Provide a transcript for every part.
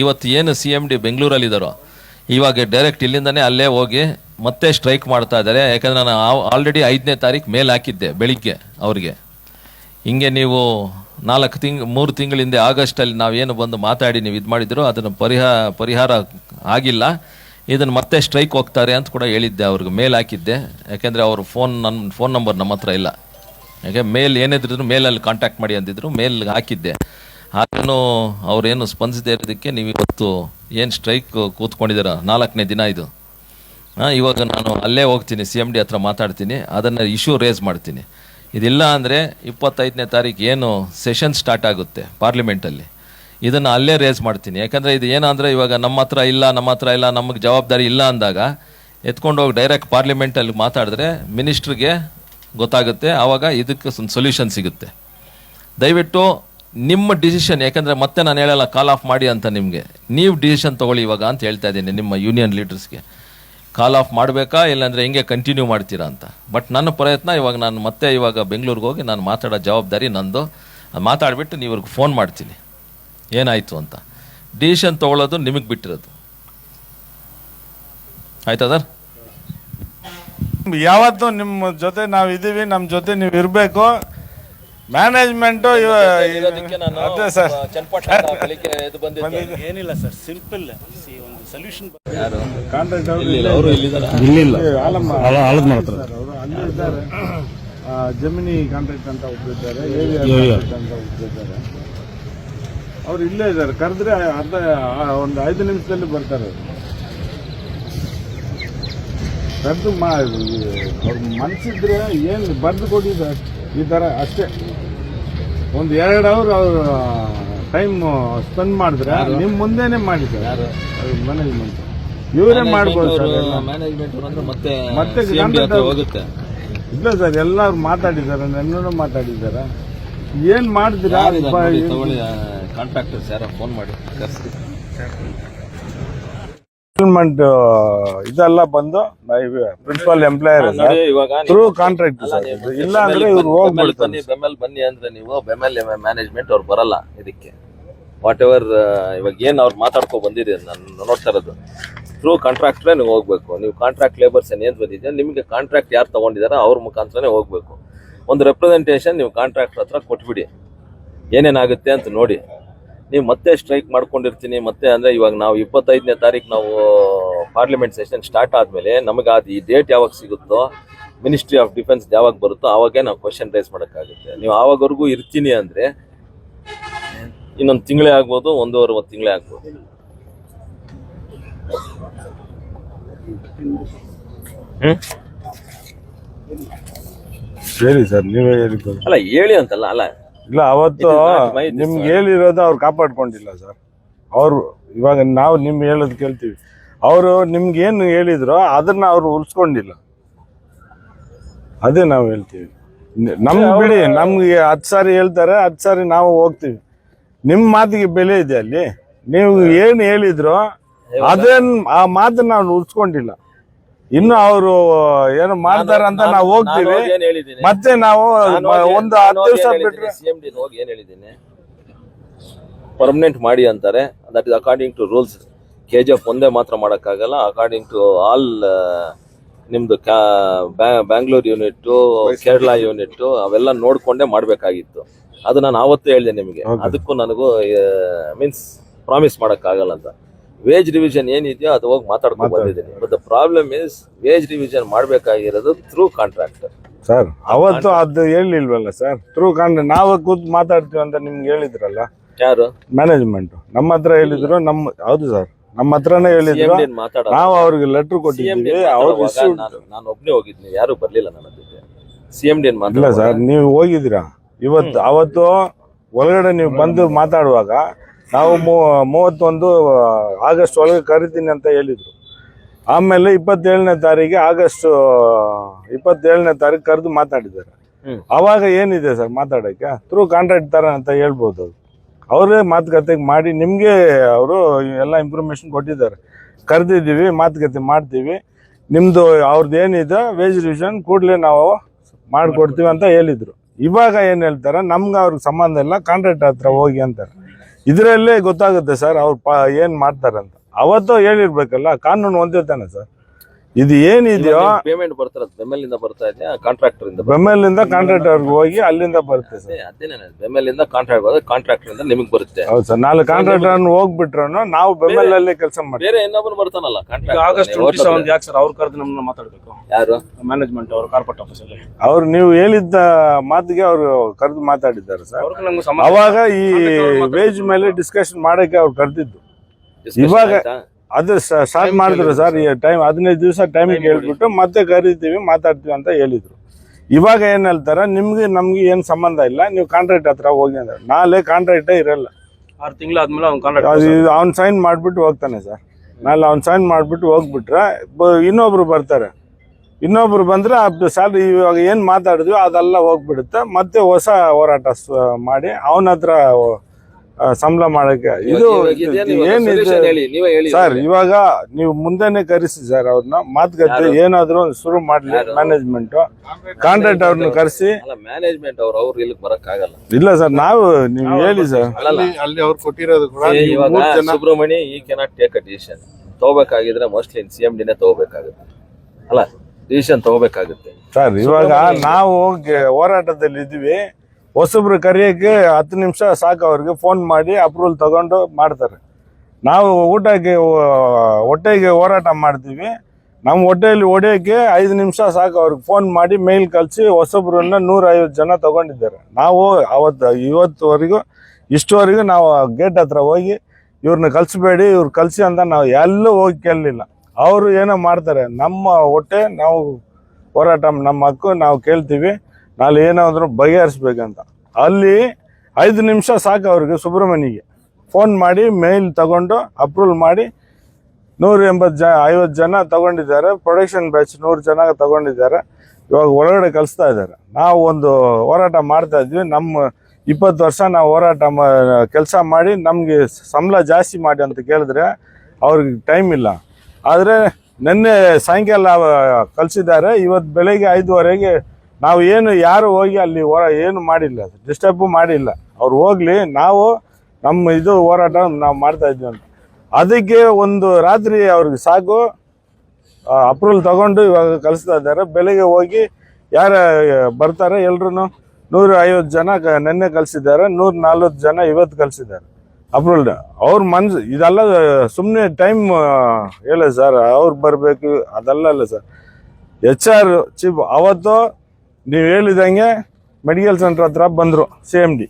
ಇವತ್ತು ಏನು C M D ಬೆಂಗಳೂರಲ್ಲಿದ್ದಾರೋ ಇವಾಗ ಡೈರೆಕ್ಟ್ ಇಲ್ಲಿಂದನೇ ಅಲ್ಲೇ ಹೋಗಿ ಮತ್ತೆ ಸ್ಟ್ರೈಕ್ ಮಾಡ್ತಾ ಇದ್ದಾರೆ. ಯಾಕಂದರೆ ನಾನು ಆಲ್ರೆಡಿ ಐದನೇ ತಾರೀಕು ಮೇಲೆ ಹಾಕಿದ್ದೆ ಬೆಳಿಗ್ಗೆ ಅವ್ರಿಗೆ. ಹಿಂಗೆ ನೀವು ನಾಲ್ಕು ತಿಂಗ್, ಮೂರು ತಿಂಗಳಿಂದ ಆಗಸ್ಟಲ್ಲಿ ನಾವೇನು ಬಂದು ಮಾತಾಡಿ ನೀವು ಇದು ಮಾಡಿದ್ರು ಅದನ್ನು ಪರಿಹಾರ ಪರಿಹಾರ ಆಗಿಲ್ಲ. ಇದನ್ನು ಮತ್ತೆ ಸ್ಟ್ರೈಕ್ ಹೋಗ್ತಾರೆ ಅಂತ ಕೂಡ ಹೇಳಿದ್ದೆ ಅವ್ರಿಗೆ, ಮೇಲ್ ಹಾಕಿದ್ದೆ. ಯಾಕೆಂದರೆ ಅವ್ರ ಫೋನ್ ನನ್ನ ಫೋನ್ ನಂಬರ್ ನಮ್ಮ ಹತ್ರ ಇಲ್ಲ. ಯಾಕೆ, ಮೇಲ್ ಏನಿದ್ರು ಮೇಲಲ್ಲಿ ಕಾಂಟ್ಯಾಕ್ಟ್ ಮಾಡಿ ಅಂದಿದ್ರು, ಮೇಲ್ ಹಾಕಿದ್ದೆ. ಆದ್ರೂ ಅವರೇನು ಸ್ಪಂದಿಸದೇ ಇರೋದಕ್ಕೆ ನೀವು ಇವತ್ತು ಏನು ಸ್ಟ್ರೈಕ್ ಕೂತ್ಕೊಂಡಿದ್ದೀರ? ನಾಲ್ಕನೇ ದಿನ ಇದು. ಇವಾಗ ನಾನು ಅಲ್ಲೇ ಹೋಗ್ತೀನಿ ಸಿ ಎಂ ಡಿ ಹತ್ರ ಮಾತಾಡ್ತೀನಿ, ಅದನ್ನು ಇಶ್ಯೂ ರೇಸ್ ಮಾಡ್ತೀನಿ. ಇದಿಲ್ಲ ಅಂದರೆ ಇಪ್ಪತ್ತೈದನೇ ತಾರೀಕು ಏನು ಸೆಷನ್ ಸ್ಟಾರ್ಟ್ ಆಗುತ್ತೆ ಪಾರ್ಲಿಮೆಂಟಲ್ಲಿ ಇದನ್ನು ಅಲ್ಲೇ ರೇಸ್ ಮಾಡ್ತೀನಿ. ಯಾಕಂದರೆ ಇದು ಏನಂದರೆ ಇವಾಗ ನಮ್ಮ ಹತ್ರ ಇಲ್ಲ, ನಮ್ಮ ಹತ್ರ ಇಲ್ಲ, ನಮಗೆ ಜವಾಬ್ದಾರಿ ಇಲ್ಲ ಅಂದಾಗ ಎತ್ಕೊಂಡು ಹೋಗಿ ಡೈರೆಕ್ಟ್ ಪಾರ್ಲಿಮೆಂಟಲ್ಲಿ ಮಾತಾಡಿದ್ರೆ ಮಿನಿಸ್ಟ್ರಿಗೆ ಗೊತ್ತಾಗುತ್ತೆ ಆವಾಗ ಇದಕ್ಕೆ ಸೊಲ್ಯೂಷನ್ ಸಿಗುತ್ತೆ. ದಯವಿಟ್ಟು ನಿಮ್ಮ ಡಿಸಿಷನ್ ಯಾಕಂದರೆ ಮತ್ತೆ ನಾನು ಹೇಳಲ್ಲ ಕಾಲ್ ಆಫ್ ಮಾಡಿ ಅಂತ ನಿಮಗೆ. ನೀವು ಡಿಸಿಷನ್ ತೊಗೊಳ್ಳಿ ಇವಾಗ ಅಂತ ಹೇಳ್ತಾ ಇದ್ದೀನಿ ನಿಮ್ಮ ಯೂನಿಯನ್ ಲೀಡರ್ಸ್ಗೆ ಕಾಲ್ ಆಫ್ ಮಾಡಬೇಕಾ, ಇಲ್ಲಾಂದರೆ ಹೆಂಗೆ ಕಂಟಿನ್ಯೂ ಮಾಡ್ತೀರಾ ಅಂತ. ಬಟ್ ನನ್ನ ಪ್ರಯತ್ನ, ಇವಾಗ ನಾನು ಮತ್ತೆ ಇವಾಗ ಬೆಂಗಳೂರಿಗೆ ಹೋಗಿ ನಾನು ಮಾತಾಡೋ ಜವಾಬ್ದಾರಿ ನಂದು. ಮಾತಾಡಿಬಿಟ್ಟು ನೀವು ಇವ್ರಿಗೆ ಫೋನ್ ಮಾಡ್ತೀನಿ. ಏನಾಯಿತು ಅಂತ. ಡಿಸಿಷನ್ ತೊಗೊಳ್ಳೋದು ನಿಮಗೆ ಬಿಟ್ಟಿರೋದು. ಆಯ್ತಾ ಸರ್? ಯಾವತ್ತು ನಿಮ್ಮ ಜೊತೆ ನಾವು ಇದ್ದೀವಿ ನಮ್ಮ ಜೊತೆ ನೀವು ಇರಬೇಕು ಮ್ಯಾನೇಜ್ಮೆಂಟು ಅದೇ ಸರ್ ಏನಿಲ್ಲ ಸರ್ ಸಿಂಪಲ್ ಸಿ ಒಂದು ಸೊಲ್ಯೂಷನ್ ಕಾಂಟ್ರಾಕ್ಟ್ ಅವರು ಇಲ್ಲಿದ್ದಾರೆ. ಇಲ್ಲಿಲ್ಲ. ಆಳದ್ ಮಾಡ್ತಾರೆ. ಅವರು ಅಲ್ಲೇ ಇದ್ದಾರೆ ಜಮಿನಿ ಕಾಂಟ್ರಾಕ್ಟ್ ಅಂತ ಒಬ್ಬಿದ್ದಾರೆ ಏರಿಯಾ ಅಂತ ಒಬ್ಬರಿದ್ದಾರೆ ಅವ್ರು ಇಲ್ಲೇ ಇದ್ದಾರೆ. ಕರೆದ್ರೆ ಅರ್ಧ ಒಂದು ಐದು ನಿಮಿಷದಲ್ಲಿ ಬರ್ತಾರೆ. ಕರೆದು ಮಾ ಅವ್ರ ಮನ್ಸಿದ್ರೆ ಏನು ಬರೆದು ಕೊಟ್ಟಿದ್ದಾರೆ ಈ ಥರ ಅಷ್ಟೇ. ಒಂದು ಎರಡು ಅವರ್ ಅವರು ಟೈಮ್ ಸ್ಪೆಂಡ್ ಮಾಡಿದ್ರೆ ನಿಮ್ಮ ಮುಂದೆನೆ ಮಾಡಿದ್ದಾರೆ. ಮ್ಯಾನೇಜ್ಮೆಂಟ್ ಇವರೇ ಮಾಡ್ಬೋದು ಸರ್ ಎಲ್ಲ. ಮ್ಯಾನೇಜ್ಮೆಂಟ್ ಅಂದ್ರೆ ಮತ್ತೆ ಮತ್ತೆ CMD ಹತ್ರ ಹೋಗುತ್ತೆ. ಇಲ್ಲ ಸರ್ ಎಲ್ಲರೂ ಮಾತಾಡಿದ್ದಾರೆ ನನ್ನೂ ಮಾತಾಡಿದ್ದಾರೆ. ಏನ್ ಮಾಡಿದಿರಾ ತಗೊಳ್ಳಿ ಕಾಂಟ್ರಾಕ್ಟರ್ಸ್ ಯಾರೋ ಫೋನ್ ಮಾಡಿ ಕರೆಸಿ. ಸೆಟಲ್ಮೆಂಟ್ ಇದೆಲ್ಲ ಬಂದು ಪ್ರಿನ್ಸಿಪಲ್ ಎಂಪ್ಲಾಯರ್ ಥ್ರೂ ಕಾಂಟ್ರಾಕ್ಟ್ ಇಲ್ಲ ಅಂದ್ರೆ ಇವ್ರು ಹೋಗ್ಬಿಡ್ತಾರೆ ಬೆಮೆಲ್ ಬನ್ನಿ ಅಂದ್ರೆ ನೀವು ಬೆಮೆಲ್ ಮ್ಯಾನೇಜ್ಮೆಂಟ್ ಅವ್ರು ಬರಲ್ಲ ಇದಕ್ಕೆ. ವಾಟ್ ಎವರ್ ಇವಾಗ ಏನ್ ಅವ್ರು ಮಾತಾಡ್ಕೊ ಬಂದಿದೆ ನಾನು ನೋಡ್ತಾ ಇರೋದು. ಥ್ರೂ ಕಾಂಟ್ರಾಕ್ಟ್ರೇ ನೀವು ಹೋಗ್ಬೇಕು. ನೀವು ಕಾಂಟ್ರಾಕ್ಟ್ ಲೇಬರ್ಸ್ ಏನ್ ಬಂದಿದೆ? ನಿಮಗೆ ಕಾಂಟ್ರಾಕ್ಟ್ ಯಾರು ತಗೊಂಡಿದಾರೋ ಅವ್ರ ಮುಖಾಂತರನೇ ಹೋಗ್ಬೇಕು. ಒಂದು ರೆಪ್ರೆಸೆಂಟೇಷನ್ ನೀವು ಕಾಂಟ್ರಾಕ್ಟರ್ ಹತ್ರ ಕೊಟ್ಬಿಡಿ. ಏನೇನಾಗುತ್ತೆ ಅಂತ ನೋಡಿ. ನೀವು ಮತ್ತೆ ಸ್ಟ್ರೈಕ್ ಮಾಡ್ಕೊಂಡಿರ್ತೀನಿ ಮತ್ತೆ ಅಂದರೆ ಇವಾಗ ನಾವು ಇಪ್ಪತ್ತೈದನೇ ತಾರೀಕು ನಾವು ಪಾರ್ಲಿಮೆಂಟ್ ಸೆಷನ್ ಸ್ಟಾರ್ಟ್ ಆದಮೇಲೆ ನಮಗೆ ಅದು ಈ ಡೇಟ್ ಯಾವಾಗ ಸಿಗುತ್ತೋ ಮಿನಿಸ್ಟ್ರಿ ಆಫ್ ಡಿಫೆನ್ಸ್ ಯಾವಾಗ ಬರುತ್ತೋ ಆವಾಗೇ ನಾವು ಕ್ವಶನ್ ರೈಸ್ ಮಾಡೋಕ್ಕಾಗುತ್ತೆ. ನೀವು ಆವಾಗವರೆಗೂ ಇರ್ತೀನಿ ಅಂದರೆ ಇನ್ನೊಂದು ತಿಂಗಳೇ ಆಗ್ಬೋದು ಒಂದೂವರೆ ಒಂದು ತಿಂಗಳೇ ಆಗ್ಬೋದು. ಹ್ಞೂ ಹೇಳಿ ಸರ್ ನೀವೇ ಹೇಳಿ ಅಲ್ಲ ಹೇಳಿ ಅಂತಲ್ಲ ಅಲ್ಲ. ಇಲ್ಲ ಅವತ್ತು ನಿಮ್ಗೆ ಹೇಳಿರೋದು ಅವ್ರು ಕಾಪಾಡ್ಕೊಂಡಿಲ್ಲ ಸರ್. ಅವರು ಇವಾಗ ನಾವು ನಿಮ್ ಹೇಳೋದು ಕೇಳ್ತೀವಿ. ಅವರು ನಿಮ್ಗೆ ಏನು ಹೇಳಿದ್ರು ಅದನ್ನ ಅವ್ರು ಉಳಿಸ್ಕೊಂಡಿಲ್ಲ. ಅದೇ ನಾವು ಹೇಳ್ತೀವಿ. ನಮ್ ನಮ್ಗೆ ಬಿಡಿ ನಮ್ಗೆ ಹತ್ತು ಸಾರಿ ಹೇಳ್ತಾರೆ ಹತ್ತು ಸಾರಿ ನಾವು ಹೋಗ್ತೀವಿ. ನಿಮ್ಮ ಮಾತಿಗೆ ಬೆಲೆ ಇದೆ ಅಲ್ಲಿ. ನೀವು ಏನು ಹೇಳಿದ್ರು ಅದನ್ನ ಆ ಮಾತನ್ನ ನಾವು ಉಳಿಸ್ಕೊಂಡಿಲ್ಲ. ಇನ್ನು ಅವರು ಏನು ಮಾಡ್ತಾರೆ ಅಂತ ನಾವು ಹೋಗ್ತೀವಿ. ಏನ್ ಹೇಳಿದ್ದೀನಿ? ಮತ್ತೆ ನಾವು ಒಂದು ಹತ್ತು ದಿವಸ ಬಿಟ್ರೆ ಸಿಎಂ ಡಿ ಹೋಗಿ ಏನ್ ಹೇಳಿದ್ದೀನಿ? ಪರ್ಮನೆಂಟ್ ಮಾಡಿ ಅಂತಾರೆ. That is according to rules K G F ಒಂದೇ ಮಾತ್ರ ಮಾಡೋಕ್ಕಾಗಲ್ಲ. ಅಕಾರ್ಡಿಂಗ್ ಟು ಆಲ್ ನಿಮ್ದು ಬ್ಯಾಂಗ್ಳೂರ್ ಯೂನಿಟ್ಟು ಕೇರಳ ಯೂನಿಟ್ಟು ಅವೆಲ್ಲ ನೋಡ್ಕೊಂಡೇ ಮಾಡಬೇಕಾಗಿತ್ತು. ಅದು ನಾನು ಆವತ್ತೇ ಹೇಳಿದೆ ನಿಮಗೆ. ಅದಕ್ಕೂ ನನಗೂ ಮೀನ್ಸ್ ಪ್ರಾಮಿಸ್ ಮಾಡೋಕ್ಕಾಗಲ್ಲ ಅಂತ. ವೇಜ್ ರಿವಿಷನ್ ಏನಿದೆಯೋ ಅದು ಹೋಗಿ ಮಾತಾಡ್ಕೊಂಡು ಬಂದಿದ್ದೀನಿ. But the problem is wage revision ಮಾಡಬೇಕಾಗಿರೋದು ಥ್ರೂ ಕಾಂಟ್ರಾಕ್ಟರ್ ಸರ್ ಅವತ್ತು ಅದು ಹೇಳಿಲ್ವಲ್ಲ ಸರ್ ಥ್ರೂ ಕಾಂಟ್ರಾಕ್ಟ್ ನಾವು ಕೂತ್ ಮಾತಾಡ್ತೀವಿ ಅಂತ ನಿಮ್ಗೆ ಹೇಳಿದ್ರಲ್ಲ? ಯಾರು? ಮ್ಯಾನೇಜ್ಮೆಂಟ್ ನಮ್ಮ ಹತ್ರ ಹೇಳಿದ್ರು ನಮ್ಮ ಹೌದು ಸರ್ ನಮ್ಮ ಹತ್ರನೇ ಹೇಳಿದ್ರು. CMD ನ್ ಮಾತಾಡೋದು. ನಾವು ಅವ್ರಿಗೆ ಲೆಟರ್ ಕೊಟ್ಟಿದ್ದೀವಿ. ಅವ್ರು ನಾನು ಹೋಗಿದ್ನಿ. ಯಾರು ಬರ್ಲಿಲ್ಲ ನನ್ನ ಜೊತೆ. ಸಿ ಎಂ ಡಿ ಇಲ್ಲ ಸರ್ ನೀವು ಹೋಗಿದ್ದೀರಾ? ಇವತ್ತು ಅವತ್ತು ಒಳಗಡೆ ನೀವು ಬಂದು ಮಾತಾಡುವಾಗ ನಾವು ಮೂ- ಮೂವತ್ತೊಂದು ಆಗಸ್ಟ್ ಒಳಗೆ ಕರಿತೀನಿ ಅಂತ ಹೇಳಿದ್ರು. ಆಮೇಲೆ ಇಪ್ಪತ್ತೇಳನೇ ತಾರೀಕಿಗೆ ಆಗಸ್ಟ್ ಇಪ್ಪತ್ತೇಳನೇ ತಾರೀಕು ಕರೆದು ಮಾತಾಡಿದ್ದಾರೆ. ಅವಾಗ ಏನಿದೆ ಸರ್ ಮಾತಾಡೋಕ್ಕೆ ಥ್ರೂ ಕಾಂಟ್ರಾಕ್ಟ್ ಥರ ಅಂತ ಹೇಳ್ಬೋದು ಅದು. ಅವರೇ ಮಾತುಕತೆ ಮಾಡಿ ನಿಮಗೆ ಅವರು ಎಲ್ಲ ಇನ್ಫಾರ್ಮೇಶನ್ ಕೊಟ್ಟಿದ್ದಾರೆ. ಕರೆದಿದ್ದೀವಿ ಮಾತುಕತೆ ಮಾಡ್ತೀವಿ. ನಿಮ್ಮದು ಅವ್ರದ್ದು ಏನಿದೆ ವೇಜ್ ರಿವಿಷನ್ ಕೂಡಲೇ ನಾವು ಮಾಡಿಕೊಡ್ತೀವಿ ಅಂತ ಹೇಳಿದರು. ಇವಾಗ ಏನು ಹೇಳ್ತಾರೆ ನಮ್ಗೆ ಅವ್ರಿಗೆ ಸಂಬಂಧ ಇಲ್ಲ ಕಾಂಟ್ರಾಕ್ಟ್ ಹತ್ರ ಹೋಗಿ ಅಂತಾರೆ. ಇದರಲ್ಲೇ ಗೊತ್ತಾಗುತ್ತೆ ಸರ್ ಅವ್ರು ಪಾ ಮಾಡ್ತಾರೆ ಮಾಡ್ತಾರಂತ. ಅವತ್ತು ಹೇಳಿರ್ಬೇಕಲ್ಲ ಕಾನೂನು ಹೊಂದಿರ್ತಾನೆ ಸರ್. ಇದು ಏನಿದೆಯೋ ಪೇಮೆಂಟ್ ಬರ್ತಾರೆ ಬೆಮ್ಮೆಲಿಂದ ಬರ್ತಾ ಇದೆಯಾ ಕಾಂಟ್ರಾಕ್ಟರ್ ಇಂದ ಬೆಮ್ಮೆಲಿಂದ ಕಾಂಟ್ರಾಕ್ಟರ್ಗೆ ಹೋಗಿ ಅಲ್ಲಿಂದ ಬರುತ್ತೆ ಸರ್. ಅದೇನೇ ಬೆಮ್ಮೆಲಿಂದ ಕಾಂಟ್ರಾಕ್ಟ್ ಬರುತ್ತೆ ಕಾಂಟ್ರಾಕ್ಟರ್ ಇಂದ ನಿಮಗೆ ಬರುತ್ತೆ. ಹೌದು ಸರ್ ನಾಳೆ ಕಾಂಟ್ರಾಕ್ಟರ್ ಹೋಗ್ಬಿಟ್ರು ನಾವು ಬೆಮ್ಮೆಲಲ್ಲಿ ಕೆಲಸ ಮಾಡ್ತೀವಿ. ಬೇರೆ ಇನ್ನೊಬ್ಬನು ಬರ್ತಾನಲ್ಲ ಈಗ ಆಗಸ್ಟ್ ಟ್ವೆಂಟಿ ಕಾಂಟ್ರಾಕ್ಟ್ ಸೆವೆನ್ ಯಾಕೆ ಸರ್ ಅವ್ರ ಕರೆದು ನಮ್ಮನ್ನ ಮಾತಾಡ್ಬೇಕು? ಯಾರು? ಮ್ಯಾನೇಜ್ಮೆಂಟ್ ಅವರು ಕಾರ್ಪೊರೇಟ್ ಆಫೀಸಲ್ಲಿ ಅವ್ರು ನೀವು ಹೇಳಿದ್ದ ಮಾತಿಗೆ ಅವರು ಕರೆದು ಮಾತಾಡಿದ್ದಾರೆ ಸರ್. ಅವ್ರಿಗೆ ನಮ್ಗೆ ಸಂಬಂಧ ಅವಾಗ ಈ ವೇಜ್ ಮೇಲೆ ಡಿಸ್ಕಷನ್ ಮಾಡಕ್ಕೆ ಅವ್ರು ಕರೆದಿದ್ದು. Discussion ಇವಾಗ-? ಅದು ಸ್ಟಾರ್ಟ್ ಮಾಡಿದ್ರು ಸರ್. ಈ ಟೈಮ್ ಹದಿನೈದು ದಿವಸ ಟೈಮಿಗೆ ಹೇಳ್ಬಿಟ್ಟು ಮತ್ತೆ ಕರಿತೀವಿ ಮಾತಾಡ್ತೀವಿ ಅಂತ ಹೇಳಿದ್ರು. ಇವಾಗ ಏನ್ ಹೇಳ್ತಾರ ನಿಮ್ಗೆ ನಮ್ಗೆ ಏನ್ ಸಂಬಂಧ ಇಲ್ಲ ನೀವು ಕಾಂಟ್ರಾಕ್ಟ್ ಹತ್ರ ಹೋಗಿ ಅಂದ್ರೆ. ನಾಳೆ ಕಾಂಟ್ರಾಕ್ಟೇ ಇರಲ್ಲ. ಆರು ತಿಂಗಳಾದ್ಮೇಲೆ ಅವ್ನು ಅದು ಕಾಂಟ್ರಾಕ್ಟ್ ಅವ್ನ್ ಸೈನ್ ಮಾಡ್ಬಿಟ್ಟು ಹೋಗ್ತಾನೆ ಸರ್. ನಾಳೆ ಅವ್ನ್ ಸೈನ್ ಮಾಡ್ಬಿಟ್ಟು ಹೋಗ್ಬಿಟ್ರೆ ಇನ್ನೊಬ್ರು ಬರ್ತಾರೆ. ಇನ್ನೊಬ್ರು ಬಂದ್ರೆ ಅದು ಸ್ಯಾಲ್ರಿ ಇವಾಗ ಏನ್ ಮಾತಾಡಿದ್ವಿ ಅದೆಲ್ಲ ಹೋಗ್ಬಿಡುತ್ತೆ. ಮತ್ತೆ ಹೊಸ ಹೋರಾಟ ಮಾಡಿ ಅವನ ಹತ್ರ ಸಂಬಳ ಮಾಡಕ್ಕೆ ಇದು ಏನಿದೆ? ಹೇಳಿ ನೀವೇ ಹೇಳಿ ಸರ್ ಇವಾಗ ನೀವು ಮುಂದೆನೆ ಕರೆಸಿ ಸರ್ ಅವ್ರನ್ನ. ಮಾತುಕತೆ ಏನಾದ್ರು ಒಂದು ಶುರು ಮಾಡ್ಲಿ? ಮ್ಯಾನೇಜ್ಮೆಂಟ್ ಕಾಂಟ್ರಾಕ್ಟ್ ಅವ್ರನ್ನ ಕರೆಸಿ. ಮ್ಯಾನೇಜ್ಮೆಂಟ್ ಅವ್ರು ಅವ್ರು ಇಲ್ಲಿ ಬರಕ್ ಆಗಲ್ಲ ಇಲ್ಲ ಸರ್ ನಾವು ನೀವು ಹೇಳಿ ಸರ್. ಅಲ್ಲಿ ಅವ್ರು ಕೊಟ್ಟಿರೋದು ಇವಾಗ ಸುಬ್ರಹ್ಮಣಿ ಈ ಕೆನಾಟ್ ಟೇಕ್ ಅ ಡಿಸಿಷನ್ ತಗೋಬೇಕಾಗಿದ್ರೆ ಮೋಸ್ಟ್ಲಿ ಸಿ ಎಂ ಡಿನೇ ತಗೋಬೇಕಾಗುತ್ತೆ. ಅಲ್ಲ ಡಿಸಿಷನ್ ತಗೋಬೇಕಾಗುತ್ತೆ. ಸರ್ ಇವಾಗ ನಾವು ಹೋರಾಟದಲ್ಲಿ ಇದ್ವಿ ಹೊಸಬ್ರು ಕರೆಯೋಕ್ಕೆ ಹತ್ತು ನಿಮಿಷ ಸಾಕು ಅವ್ರಿಗೆ ಫೋನ್ ಮಾಡಿ ಅಪ್ರೂವಲ್ ತಗೊಂಡು ಮಾಡ್ತಾರೆ. ನಾವು ಊಟಕ್ಕೆ ಹೊಟ್ಟೆಗೆ ಹೋರಾಟ ಮಾಡ್ತೀವಿ. ನಮ್ಮ ಹೊಟ್ಟೆಯಲ್ಲಿ ಹೊಡೆಯೋಕ್ಕೆ ಐದು ನಿಮಿಷ ಸಾಕು ಅವ್ರಿಗೆ ಫೋನ್ ಮಾಡಿ ಮೇಲ್ ಕಳಿಸಿ ಹೊಸಬ್ರನ್ನ ನೂರ ಐವತ್ತು ಜನ ತಗೊಂಡಿದ್ದಾರೆ. ನಾವು ಅವತ್ತು, ಇವತ್ತುವರೆಗೂ, ಇಷ್ಟುವರೆಗೂ ನಾವು ಗೇಟ್ ಹತ್ರ ಹೋಗಿ ಇವ್ರನ್ನ ಕಲಿಸ್ಬೇಡಿ ಇವ್ರು ಕಲಿಸಿ ಅಂತ ನಾವು ಎಲ್ಲೂ ಹೋಗಿ ಕೇಳಲಿಲ್ಲ. ಅವರು ಏನೋ ಮಾಡ್ತಾರೆ, ನಮ್ಮ ಹೊಟ್ಟೆ ನಾವು ಹೋರಾಟ, ನಮ್ಮ ಹಕ್ಕು ನಾವು ಕೇಳ್ತೀವಿ. ನಾಳೆ ಏನಾದರೂ ಬಗೆಹರಿಸ್ಬೇಕಂತ. ಅಲ್ಲಿ ಐದು ನಿಮಿಷ ಸಾಕು ಅವ್ರಿಗೆ ಸುಬ್ರಹ್ಮಣ್ಯಗೆ. ಫೋನ್ ಮಾಡಿ ಮೇಲ್ ತಗೊಂಡು ಅಪ್ರೂವಲ್ ಮಾಡಿ, ನೂರ ಎಂಬತ್ತು ಜನ ಐವತ್ತು ಜನ ತಗೊಂಡಿದ್ದಾರೆ. ಪ್ರೊಡಕ್ಷನ್ ಬ್ಯಾಚ್ ನೂರು ಜನ ತಗೊಂಡಿದ್ದಾರೆ. ಇವಾಗ ಒಳಗಡೆ ಕಲಿಸ್ತಾ ಇದ್ದಾರೆ. ನಾವು ಒಂದು ಹೋರಾಟ ಮಾಡ್ತಾ ಇದ್ವಿ. ನಮ್ಮ ಇಪ್ಪತ್ತು ವರ್ಷ ನಾವು ಹೋರಾಟ ಕೆಲಸ ಮಾಡಿ ನಮಗೆ ಸಂಬಳ ಜಾಸ್ತಿ ಮಾಡಿ ಅಂತ ಕೇಳಿದ್ರೆ ಅವ್ರಿಗೆ ಟೈಮ್ ಇಲ್ಲ. ಆದರೆ ನಿನ್ನೆ ಸಾಯಂಕಾಲ ಕಲಿಸಿದ್ದಾರೆ. ಇವತ್ತು ಬೆಳಗ್ಗೆ ಐದುವರೆಗೆ ನಾವು ಏನು ಯಾರು ಹೋಗಿ ಅಲ್ಲಿ ಹೋರ ಏನು ಮಾಡಿಲ್ಲ ಡಿಸ್ಟರ್ಬು ಮಾಡಿಲ್ಲ. ಅವ್ರು ಹೋಗ್ಲಿ, ನಾವು ನಮ್ಮ ಇದು ಹೋರಾಟ ನಾವು ಮಾಡ್ತಾ ಇದ್ವಿ ಅಂತ. ಅದಕ್ಕೆ ಒಂದು ರಾತ್ರಿ ಅವ್ರಿಗೆ ಸಾಕು ಅಪ್ರೂವಲ್ ತಗೊಂಡು ಇವಾಗ ಕಲಿಸ್ತಾ ಇದ್ದಾರೆ. ಬೆಳಿಗ್ಗೆ ಹೋಗಿ ಯಾರು ಬರ್ತಾರೆ ಎಲ್ರೂ ನೂರ ಐವತ್ತು ಜನ ನಿನ್ನೆ ಕಳಿಸಿದ್ದಾರೆ, ನೂರ ನಲ್ವತ್ತು ಜನ ಇವತ್ತು ಕಲಿಸಿದ್ದಾರೆ ಅಪ್ರೂವಲ್ ಅವ್ರ ಮನ್ಸು, ಇದೆಲ್ಲ ಸುಮ್ಮನೆ ಟೈಮ್ ಹೇಳ ಸರ್, ಅವ್ರು ಬರಬೇಕು, ಅದೆಲ್ಲ ಅಲ್ಲ ಸರ್. ಎಚ್ ಆರ್ ಚೀಫ್ ಅವತ್ತು ನೀವು ಹೇಳಿದಂಗೆ ಮೆಡಿಕಲ್ ಸೆಂಟರ್ ಹತ್ರ ಬಂದರು ಸಿ ಎಂ ಡಿ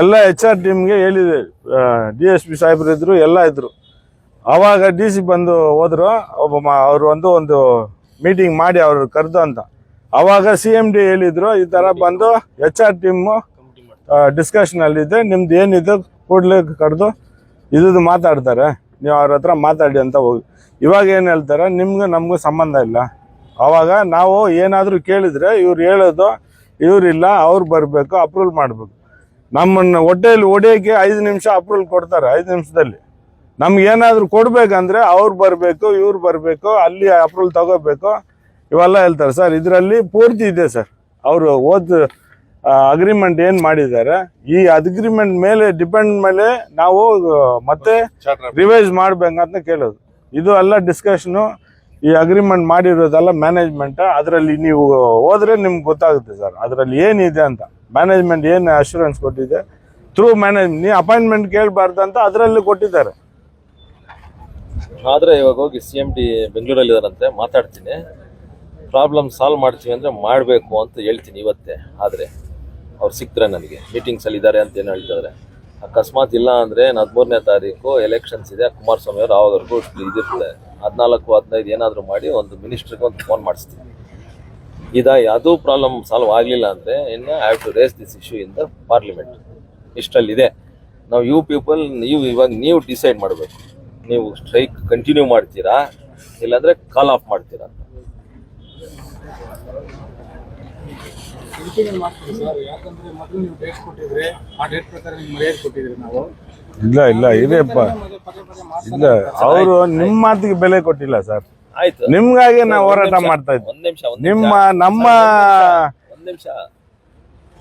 ಎಲ್ಲ ಎಚ್ ಆರ್ ಟೀಮ್ಗೆ ಹೇಳಿದೆ. ಡಿ ಎಸ್ ಪಿ ಸಾಹೇಬ್ರು ಇದ್ದರು ಎಲ್ಲ ಇದ್ದರು ಆವಾಗ ಡಿ ಸಿ ಬಂದು ಹೋದ್ರು, ಒಬ್ಬ ಅವರು ಒಂದು ಒಂದು ಮೀಟಿಂಗ್ ಮಾಡಿ ಅವರು ಕರೆದು ಅಂತ. ಆವಾಗ ಸಿ ಎಂ ಡಿ ಹೇಳಿದರು, ಈ ಥರ ಬಂದು ಎಚ್ ಆರ್ ಟೀಮು ಡಿಸ್ಕಷನಲ್ಲಿದ್ದೆ ನಿಮ್ದು ಏನಿದೆ ಕೂಡಲೇ ಕರೆದು ಇದ್ದು ಮಾತಾಡ್ತಾರೆ. ನೀವು ಅವ್ರ ಹತ್ರ ಮಾತಾಡಿ ಅಂತ ಹೋಗಿ. ಇವಾಗ ಏನು ಹೇಳ್ತಾರೆ? ನಿಮ್ಗೆ ನಮಗೂ ಸಂಬಂಧ ಇಲ್ಲ. ಅವಾಗ ನಾವು ಏನಾದರೂ ಕೇಳಿದರೆ ಇವ್ರು ಹೇಳೋದು ಇವರಿಲ್ಲ ಅವ್ರು ಬರಬೇಕು ಅಪ್ರೂವಲ್ ಮಾಡಬೇಕು. ನಮ್ಮನ್ನು ಹೊಟ್ಟೆಯಲ್ಲಿ ಒಡೆಯೋಕ್ಕೆ ಐದು ನಿಮಿಷ ಅಪ್ರೂವಲ್ ಕೊಡ್ತಾರೆ ಐದು ನಿಮಿಷದಲ್ಲಿ. ನಮ್ಗೆ ಏನಾದರೂ ಕೊಡಬೇಕಂದ್ರೆ ಅವ್ರು ಬರಬೇಕು ಇವ್ರು ಬರಬೇಕು ಅಲ್ಲಿ ಅಪ್ರೂವಲ್ ತಗೋಬೇಕು. ಇವೆಲ್ಲ ಹೇಳ್ತಾರೆ. ಸರ್ ಇದರಲ್ಲಿ ಪೂರ್ತಿ ಇದೆ ಸರ್. ಅವರು ಓದ್ ಅಗ್ರಿಮೆಂಟ್ ಏನು ಮಾಡಿದ್ದಾರೆ ಈ ಅಗ್ರಿಮೆಂಟ್ ಮೇಲೆ ಡಿಪೆಂಡ್ ಮೇಲೆ ನಾವು ಮತ್ತೆ ರಿವೈಸ್ ಮಾಡ್ಬೇಕಂತ ಕೇಳೋದು. ಇದು ಎಲ್ಲ ಡಿಸ್ಕಷನು ಈ ಅಗ್ರಿಮೆಂಟ್ ಮಾಡಿರೋದೆಲ್ಲ ಮ್ಯಾನೇಜ್ಮೆಂಟ್ ಅದರಲ್ಲಿ ನೀವು ಹೋದ್ರೆ ನಿಮ್ಗೆ ಗೊತ್ತಾಗುತ್ತೆ ಸರ್ ಅದರಲ್ಲಿ ಏನಿದೆ ಅಂತ. ಮ್ಯಾನೇಜ್ಮೆಂಟ್ ಏನು ಅಶ್ಯೂರೆನ್ಸ್ ಕೊಟ್ಟಿದೆ? ಥ್ರೂ ಮ್ಯಾನೇಜ್ ನೀವು ಅಪಾಯಿಂಟ್ಮೆಂಟ್ ಕೇಳಬಾರ್ದು ಅಂತ ಅದರಲ್ಲಿ ಕೊಟ್ಟಿದ್ದಾರೆ. ಆದ್ರೆ ಇವಾಗ ಹೋಗಿ ಸಿ ಎಂ ಡಿ ಬೆಂಗಳೂರಲ್ಲಿ ಇದಾರಂತೆ, ಮಾತಾಡ್ತೀನಿ. ಪ್ರಾಬ್ಲಮ್ ಸಾಲ್ವ್ ಮಾಡ್ತೀವಿ ಅಂದ್ರೆ ಮಾಡಬೇಕು ಅಂತ ಹೇಳ್ತೀನಿ ಇವತ್ತೇ. ಆದ್ರೆ ಅವ್ರು ಸಿಕ್ತಾರೆ ನನಗೆ. ಮೀಟಿಂಗ್ಸ್ ಅಲ್ಲಿ ಇದ್ದಾರೆ ಅಂತ ಏನು ಹೇಳ್ತಿದ್ದಾರೆ ಅಕಸ್ಮಾತ್ ಇಲ್ಲ ಅಂದ್ರೆ ಹದಿಮೂರನೇ ತಾರೀಕು ಎಲೆಕ್ಷನ್ಸ್ ಇದೆ. ಕುಮಾರಸ್ವಾಮಿ ಅವರು ಆವಾಗವರೆಗೂ ಇದಿರ್ತದೆ ಹದಿನಾಲ್ಕು, ಹದಿನೈದು ಏನಾದರೂ ಮಾಡಿ ಒಂದು ಮಿನಿಸ್ಟ್ರಿಗೆ ಒಂದು ಫೋನ್ ಮಾಡಿಸ್ತೀನಿ. ಇದಾ ಯಾವುದೂ ಪ್ರಾಬ್ಲಮ್ ಸಾಲ್ವ್ ಆಗಲಿಲ್ಲ ಅಂದರೆ ಇನ್ನು have to raise this issue in the parliament ಇಷ್ಟಲ್ಲಿದೆ. ನಾವು ಯು ಪೀಪಲ್ ನೀವು ಇವಾಗ ನೀವು ಡಿಸೈಡ್ ಮಾಡಬೇಕು. ನೀವು ಸ್ಟ್ರೈಕ್ ಕಂಟಿನ್ಯೂ ಮಾಡ್ತೀರಾ? ಇಲ್ಲಾಂದರೆ ಕಾಲ್ ಆಫ್ ಮಾಡ್ತೀರಾ? ಯಾಕಂದ್ರೆ ಮೊದಲು ನೀವು ಡೇಟ್ ಕೊಟ್ಟಿದ್ರೆ, ಆ ಡೇಟ್ ಪ್ರಕಾರ ನಿಮ್ಗೆ ಮರ್ಯಾದೆ ಕೊಟ್ಟಿದ್ರಿ ನಾವು. ಇಲ್ಲ ಇಲ್ಲ ಮಾಡ್ತಾನೆ ಇಲ್ಲ ಅವರು ನಿಮ್ಮ ಮಾತಿಗೆ ಬೆಲೆ ಕೊಟ್ಟಿಲ್ಲ ಸರ್. ಆಯ್ತು. ನಿಮ್ಗಾಗಿ ನಾವು ಹೋರಾಟ ಮಾಡ್ತಾ ಇದ್ವಿ. ನಿಮ್ಮ. ನಮ್ಮ ಒಂದ್ ನಿಮಿಷ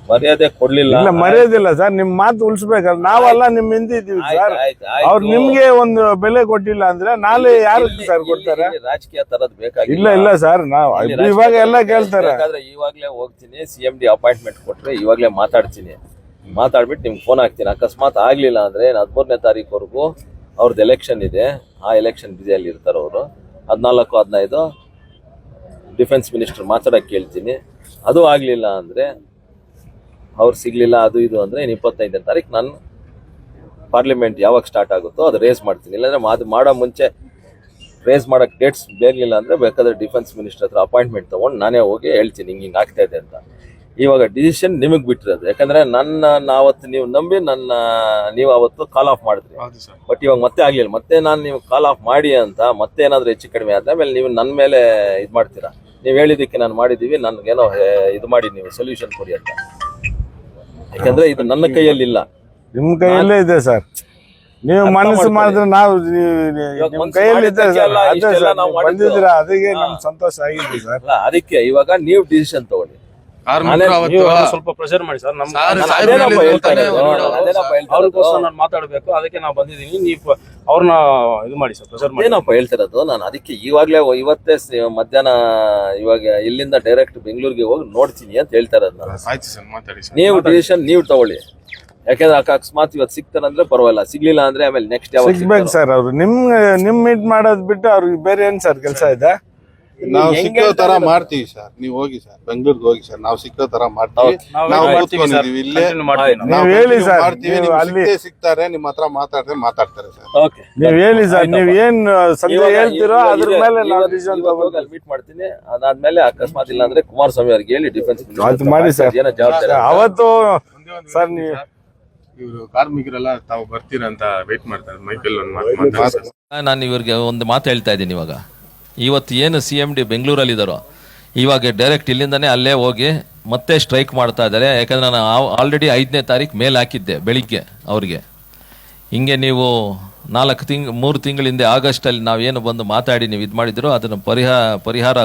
ಮರ್ಯಾದೆ ಕೊಡ್ಲಿಲ್ಲ. ಇಲ್ಲ ಮರೆಯೋದಿಲ್ಲ ಸರ್. ನಿಮ್ ಮಾತು ಉಳಿಸ್ಬೇಕಲ್ಲ. ನಾವೆಲ್ಲ ನಿಮ್ ಹಿಂದೆ ಇದೀವಿ ಸರ್. ಅವ್ರು ನಿಮ್ಗೆ ಒಂದು ಬೆಲೆ ಕೊಟ್ಟಿಲ್ಲ ಅಂದ್ರೆ ನಾಳೆ ಯಾರು ಸರ್ ಕೊಡ್ತಾರೆ? ರಾಜಕೀಯ ತರದ್ ಬೇಕಾಗಿ ಇಲ್ಲ ಇಲ್ಲ ಸರ್. ನಾವು ಇಲ್ಲಿ ಇವಾಗ ಎಲ್ಲ ಕೇಳ್ತಾರೆ. ಇವಾಗ್ಲೇ ಹೋಗ್ತೀನಿ. ಸಿ ಎಂ ಡಿ ಅಪಾಯಿಂಟ್ಮೆಂಟ್ ಕೊಟ್ರೆ ಇವಾಗ್ಲೇ ಮಾತಾಡ್ತೀನಿ. ಮಾತಾಡ್ಬಿಟ್ಟು ನಿಮ್ಗೆ ಫೋನ್ ಹಾಕ್ತೀನಿ. ಅಕಸ್ಮಾತ್ ಆಗಲಿಲ್ಲ ಅಂದ್ರೆ ಹದಿಮೂರನೇ ತಾರೀಕುವರೆಗೂ ಅವ್ರದ್ದು ಎಲೆಕ್ಷನ್ ಇದೆ. ಆ ಎಲೆಕ್ಷನ್ ಬಿಸಿಯಲ್ಲಿ ಇರ್ತಾರೆ ಅವರು. ಹದಿನಾಲ್ಕು, ಹದಿನೈದು ಡಿಫೆನ್ಸ್ ಮಿನಿಸ್ಟರ್ ಮಾತಾಡೋಕ್ಕೆ ಕೇಳ್ತೀನಿ. ಅದು ಆಗಲಿಲ್ಲ ಅಂದರೆ ಅವ್ರು ಸಿಗಲಿಲ್ಲ, ಅದು ಇದು ಅಂದರೆ ಇನ್ನು ಇಪ್ಪತ್ತೈದನೇ ತಾರೀಕು ನಾನು ಪಾರ್ಲಿಮೆಂಟ್ ಯಾವಾಗ ಸ್ಟಾರ್ಟ್ ಆಗುತ್ತೋ ಅದು ರೇಸ್ ಮಾಡ್ತೀನಿ. ಇಲ್ಲಾಂದರೆ ಅದು ಮಾಡೋ ಮುಂಚೆ ರೇಸ್ ಮಾಡೋಕ್ಕೆ ಡೇಟ್ಸ್ ಬೇರ್ಲಿಲ್ಲ ಅಂದರೆ ಬೇಕಾದರೆ ಡಿಫೆನ್ಸ್ ಮಿನಿಸ್ಟರ್ ಹತ್ರ ಅಪಾಯಿಂಟ್ಮೆಂಟ್ ತೊಗೊಂಡು ನಾನೇ ಹೋಗಿ ಹೇಳ್ತೀನಿ, ಹಿಂಗೆ ಹಿಂಗೆ ಆಗ್ತಾಯಿದೆ ಅಂತ. ಇವಾಗ ಡಿಸಿಷನ್ ನಿಮಗೆ ಬಿಟ್ಟಿರೋದು. ಯಾಕಂದ್ರೆ ನನ್ನ ನಾವತ್ತು ನೀವು ನಂಬಿ ನನ್ನ ನೀವು ಅವತ್ತು ಕಾಲ್ ಆಫ್ ಮಾಡಿದ್ರಿ. ಬಟ್ ಇವಾಗ ಮತ್ತೆ ಆಗ್ಲಿಲ್ಲ. ಮತ್ತೆ ನಾನು ನೀವು ಕಾಲ್ ಆಫ್ ಮಾಡಿ ಅಂತ ಮತ್ತೆ ಏನಾದ್ರು ಹೆಚ್ಚು ಕಡಿಮೆ ಆದ್ಮೇಲೆ ನೀವು ನನ್ನ ಮೇಲೆ ಇದು ಮಾಡ್ತೀರಾ? ನೀವು ಹೇಳಿದಕ್ಕೆ ನಾನು ಮಾಡಿದೀವಿ ನನ್ಗೇನೋ ಇದು ಮಾಡಿ ನೀವು ಸೊಲ್ಯೂಷನ್ ಕೊಡಿ ಅಂತ. ಯಾಕಂದ್ರೆ ಇದು ನನ್ನ ಕೈಯಲ್ಲಿ ಇಲ್ಲ ನಿಮ್ ಕೈಯಲ್ಲೇ ಇದೆ ಸರ್. ನೀವು ಮನಸ್ಸು. ಮಾಡಿದ್ರೆ ನಾವು ಕೈಯಲ್ಲಿ ಇದೆ ಸರ್. ನಾವು ಅದಕ್ಕೆ. ನಮ್ಗೆ ಸಂತೋಷ ಆಗಿದೆ ಸರ್. ಅದಕ್ಕೆ ಇವಾಗ ನೀವು ಡಿಸಿಷನ್ ತಗೊಳ್ಳಿ. ಕಾರ್ಮಿಕರು ಅವತ್ತು ಸ್ವಲ್ಪ ಪ್ರೆಷರ್ ಮಾಡಿ ಸರ್. ನಮ್ಮ ಅವ್ರಿಗೋಸ್ಕರ ನಾನು ಮಾತಾಡ್ಬೇಕು ಅದಕ್ಕೆ ನಾವು ಬಂದಿದ್ದೀನಿ ನೀವು ಅವ್ರನ್ನ ಇದು ಮಾಡಿ ಸರ್ ಪ್ರೆಷರ್ ಮಾಡಿ. ಏನಪ್ಪ ಹೇಳ್ತಿರೋದು? ನಾನು ಅದಕ್ಕೆ ಇವಾಗ್ಲೇ ಇವತ್ತೇ ಮಧ್ಯಾಹ್ನ ಇವಾಗ ಇಲ್ಲಿಂದ ಡೈರೆಕ್ಟ್ ಬೆಂಗಳೂರಿಗೆ ಹೋಗಿ ನೋಡ್ತೀನಿ ಅಂತ ಹೇಳ್ತಾ ಇರೋದು ನಾನು. ಆಯ್ತು ಸರ್ ಮಾತಾಡಿ ಸರ್. ನೀವು ಡಿಸಿಷನ್ ನೀವು ತಗೊಳ್ಳಿ. ಯಾಕಂದ್ರೆ ಅಕ- ಅಕಸ್ಮಾತ್ ಇವತ್ತು ಸಿಗ್ತಾರಂದ್ರೆ ಪರವಾಗಿಲ್ಲ. ಸಿಗ್ಲಿಲ್ಲ ಅಂದ್ರೆ ಆಮೇಲೆ ನೆಕ್ಸ್ಟ್ ಯಾವಾಗ ಸಿಗ್ಬೇಕು? ಸರ್ ಅವ್ರು. ನಿಮ್ ನಿಮ್ ಮೀಟ್ ಮಾಡೋದ್ ಬಿಟ್ಟು ಅವ್ರಿಗೆ ಬೇರೆ ಏನ್ ಸರ್ ಕೆಲಸ ಇದೆ? ನಾವು ಸಿಕ್ಕೋ ತರ ಮಾಡ್ತೀವಿ ಸರ್. ನೀವು ಹೋಗಿ ಸರ್. ಬೆಂಗಳೂರಿಗೆ ಹೋಗಿ ಸರ್. ನಾವು ಸಿಕ್ಕೋ ತರ ಮಾಡ್ತೀವಿ. ನಾವು ಕೂತ್ಕೊಂಡಿದೀವಿ ಇಲ್ಲೇ. ನಾವು. ಹೇಳಿ ಸರ್, ಮಾಡ್ತೀವಿ. ನೀವು ಅಲ್ಲಿ- ಸಿಗ್ತಾರೆ ನಿಮ್ಮ ಹತ್ರ ಮಾತಾಡ್ತಾರೆ ಮಾತಾಡ್ತಾರೆ ಸರ್. Okay. ನೀವ್ ಹೇಳಿ ಸರ್. ನೀವ್ ಏನ್ ಸದ್ಯ ಹೇಳ್ತೀರೋ ಅದ್ರ ಮೇಲೆ ಇವತ್ತು- ಡಿಸಿಷನ್ ಇವತ್ತು ಮೀಟ್ ಮಾಡ್ತೀನಿ. ಅದಾದ್ಮೇಲೆ ಅಕಸ್ಮಾತ್ ಇಲ್ಲ ಅಂದ್ರೆ ಕುಮಾರಸ್ವಾಮಿ ಅವ್ರಿಗೆ ಹೇಳಿ ಡಿಫೆನ್ಸ್ ಅದು ಮಾಡಿ ಸರ್. ಏನೋ ಜವಾಬ್ದಾರಿ ಅವತ್ತು ಸರ್ ನೀವು ಇವರು ಕಾರ್ಮಿಕರೆಲ್ಲ ತಾವು ಬರ್ತೀರಂತ ವೇಟ್ ಮಾಡ್ತಾರೆ. ಮೈಕಲ್ ಒಂದು ಮಾತು ನಾನು ಇವ್ರಿಗೆ ಒಂದು ಮಾತು ಹೇಳ್ತಾ ಇದ್ದೀನಿ ಇವಾಗ. ಇವತ್ತು ಏನು ಸಿ ಎಂ ಡಿ ಬೆಂಗಳೂರಲ್ಲಿ ಇದ್ದಾರೋ ಇವಾಗ ಡೈರೆಕ್ಟ್ ಇಲ್ಲಿಂದನೇ ಅಲ್ಲೇ ಹೋಗಿ ಮತ್ತೆ ಸ್ಟ್ರೈಕ್ ಮಾಡ್ತಾ ಇದ್ದಾರೆ. ಯಾಕಂದರೆ ನಾನು ಆಲ್ರೆಡಿ ಐದನೇ ತಾರೀಕು ಮೇಲೆ ಹಾಕಿದ್ದೆ ಬೆಳಿಗ್ಗೆ ಅವ್ರಿಗೆ. ಹಿಂಗೆ ನೀವು ನಾಲ್ಕು ತಿಂಗ್, ಮೂರು ತಿಂಗಳಿಂದ ಆಗಸ್ಟಲ್ಲಿ ನಾವೇನು ಬಂದು ಮಾತಾಡಿ ನೀವು ಇದು ಮಾಡಿದ್ರು, ಅದನ್ನು ಪರಿಹಾರ ಪರಿಹಾರ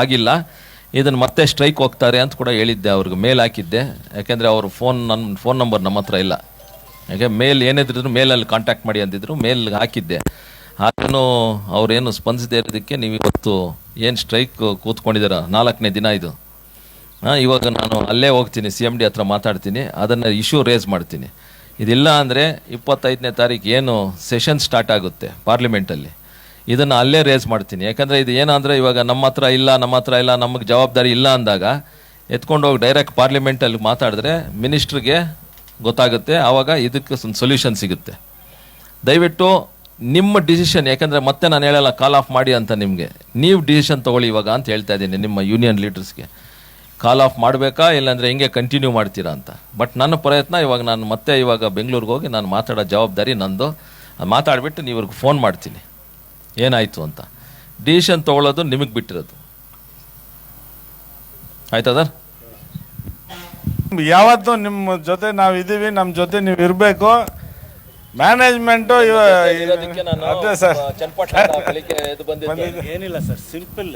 ಆಗಿಲ್ಲ. ಇದನ್ನು ಮತ್ತೆ ಸ್ಟ್ರೈಕ್ ಹೋಗ್ತಾರೆ ಅಂತ ಕೂಡ ಹೇಳಿದ್ದೆ ಅವ್ರಿಗೆ, ಮೇಲ್ ಹಾಕಿದ್ದೆ. ಯಾಕೆಂದರೆ ಅವ್ರ ಫೋನ್ ನನ್ನ ಫೋನ್ ನಂಬರ್ ನಮ್ಮ ಹತ್ರ ಇಲ್ಲ. ಯಾಕೆ, ಮೇಲ್ ಏನಿದ್ರು ಮೇಲಲ್ಲಿ ಕಾಂಟ್ಯಾಕ್ಟ್ ಮಾಡಿ ಅಂದಿದ್ರು, ಮೇಲ್ ಹಾಕಿದ್ದೆ. ಆದ್ರೂ ಅವರೇನು ಸ್ಪಂದಿಸದೇ ಇರೋದಕ್ಕೆ ನೀವು ಇವತ್ತು ಏನು ಸ್ಟ್ರೈಕ್ ಕೂತ್ಕೊಂಡಿದ್ದೀರ? ನಾಲ್ಕನೇ ದಿನ ಇದು. ಇವಾಗ ನಾನು ಅಲ್ಲೇ ಹೋಗ್ತೀನಿ ಸಿ ಎಂ ಡಿ ಹತ್ರ ಮಾತಾಡ್ತೀನಿ, ಅದನ್ನು ಇಶ್ಯೂ ರೇಸ್ ಮಾಡ್ತೀನಿ. ಇದಿಲ್ಲ ಅಂದರೆ ಇಪ್ಪತ್ತೈದನೇ ತಾರೀಕು ಏನು ಸೆಷನ್ ಸ್ಟಾರ್ಟ್ ಆಗುತ್ತೆ ಪಾರ್ಲಿಮೆಂಟಲ್ಲಿ ಇದನ್ನು ಅಲ್ಲೇ ರೇಸ್ ಮಾಡ್ತೀನಿ. ಯಾಕಂದರೆ ಇದು ಏನಂದರೆ ಇವಾಗ ನಮ್ಮ ಹತ್ರ ಇಲ್ಲ, ನಮ್ಮ ಹತ್ರ ಇಲ್ಲ, ನಮಗೆ ಜವಾಬ್ದಾರಿ ಇಲ್ಲ ಅಂದಾಗ ಎತ್ಕೊಂಡು ಹೋಗಿ ಡೈರೆಕ್ಟ್ ಪಾರ್ಲಿಮೆಂಟಲ್ಲಿ ಮಾತಾಡಿದ್ರೆ ಮಿನಿಸ್ಟ್ರಿಗೆ ಗೊತ್ತಾಗುತ್ತೆ ಆವಾಗ ಇದಕ್ಕೆ ಸೊಲ್ಯೂಷನ್ ಸಿಗುತ್ತೆ. ದಯವಿಟ್ಟು ನಿಮ್ಮ ಡಿಸಿಷನ್ ಯಾಕಂದ್ರೆ ಮತ್ತೆ ನಾನು ಹೇಳಲ್ಲ ಕಾಲ್ ಆಫ್ ಮಾಡಿ ಅಂತ ನಿಮಗೆ. ನೀವು ಡಿಸಿಷನ್ ತೊಗೊಳ್ಳಿ ಇವಾಗ ಅಂತ ಹೇಳ್ತಾ ಇದ್ದೀನಿ ನಿಮ್ಮ ಯೂನಿಯನ್ ಲೀಡರ್ಸ್ಗೆ ಕಾಲ್ ಆಫ್ ಮಾಡಬೇಕಾ, ಇಲ್ಲಾಂದರೆ ಹೆಂಗೆ ಕಂಟಿನ್ಯೂ ಮಾಡ್ತೀರಾ ಅಂತ. ಬಟ್ ನನ್ನ ಪ್ರಯತ್ನ, ಇವಾಗ ನಾನು ಮತ್ತೆ ಇವಾಗ ಬೆಂಗಳೂರಿಗೆ ಹೋಗಿ ನಾನು ಮಾತಾಡೋ ಜವಾಬ್ದಾರಿ ನಂದು. ಮಾತಾಡಿಬಿಟ್ಟು ನೀವು ಫೋನ್ ಮಾಡ್ತೀನಿ. ಏನಾಯಿತು ಅಂತ. ಡಿಸಿಷನ್ ತೊಗೊಳ್ಳೋದು ನಿಮಗೆ ಬಿಟ್ಟಿರೋದು. ಆಯ್ತಾ ಸರ್? ಯಾವತ್ತು ನಿಮ್ಮ ಜೊತೆ ನಾವು ಇದ್ದೀವಿ ನಮ್ಮ ಜೊತೆ ನೀವು ಇರ್ಬೇಕು ಮ್ಯಾನೇಜ್ಮೆಂಟ್ ಇರೋದಕ್ಕೆ ನಾನು ಅದೇ ಸರ್. ಚನ್ನಪಟ್ಟಣ ಏನಿಲ್ಲ ಸರ್ ಸಿಂಪಲ್